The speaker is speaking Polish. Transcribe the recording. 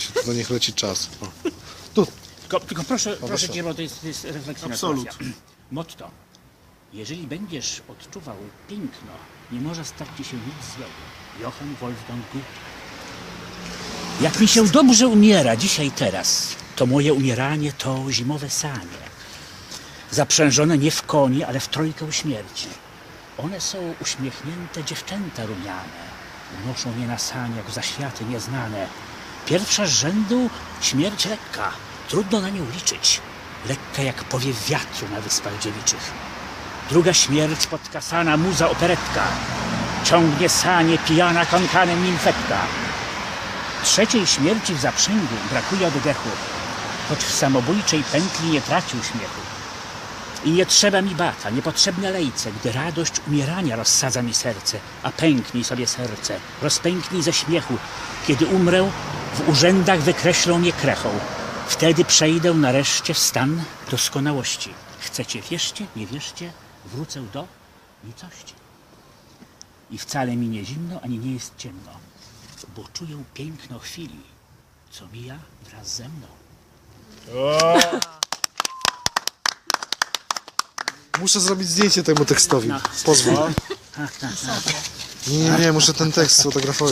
się, to niech leci czas. O. Tu, Tylko, tylko proszę, proszę proszę. cię, bo to jest, to jest refleksyjna Absolut. sytuacja. Motto. Jeżeli będziesz odczuwał piękno, nie może stać ci się nic złego. Johann Wolfgang Goethe. Jak mi się dobrze umiera dzisiaj teraz, to moje umieranie to zimowe sanie. Zaprzężone nie w koni, ale w trojkę śmierci. One są uśmiechnięte dziewczęta rumiane. Unoszą mnie na saniach w zaświaty nieznane. Pierwsza z rzędu śmierć lekka. Trudno na nią liczyć. Lekka jak powiew wiatru na wyspach dziewiczych. Druga śmierć podkasana muza operetka. Ciągnie sanie pijana kankanem nimfetka. Trzeciej śmierci w zaprzęgu brakuje oddechu, choć w samobójczej pętli nie tracił śmiechu. I nie trzeba mi bata, niepotrzebne lejce, gdy radość umierania rozsadza mi serce, a pęknij sobie serce, rozpęknij ze śmiechu. Kiedy umrę, w urzędach wykreślą mnie krechą. Wtedy przejdę nareszcie w stan doskonałości. Chcecie wierzcie, nie wierzcie, wrócę do nicości. I wcale mi nie zimno, ani nie jest ciemno, bo czuję piękno chwili, co mija wraz ze mną. muszę zrobić zdjęcie temu tekstowi. Pozwól. Nie, nie, nie, muszę ten tekst sfotografować.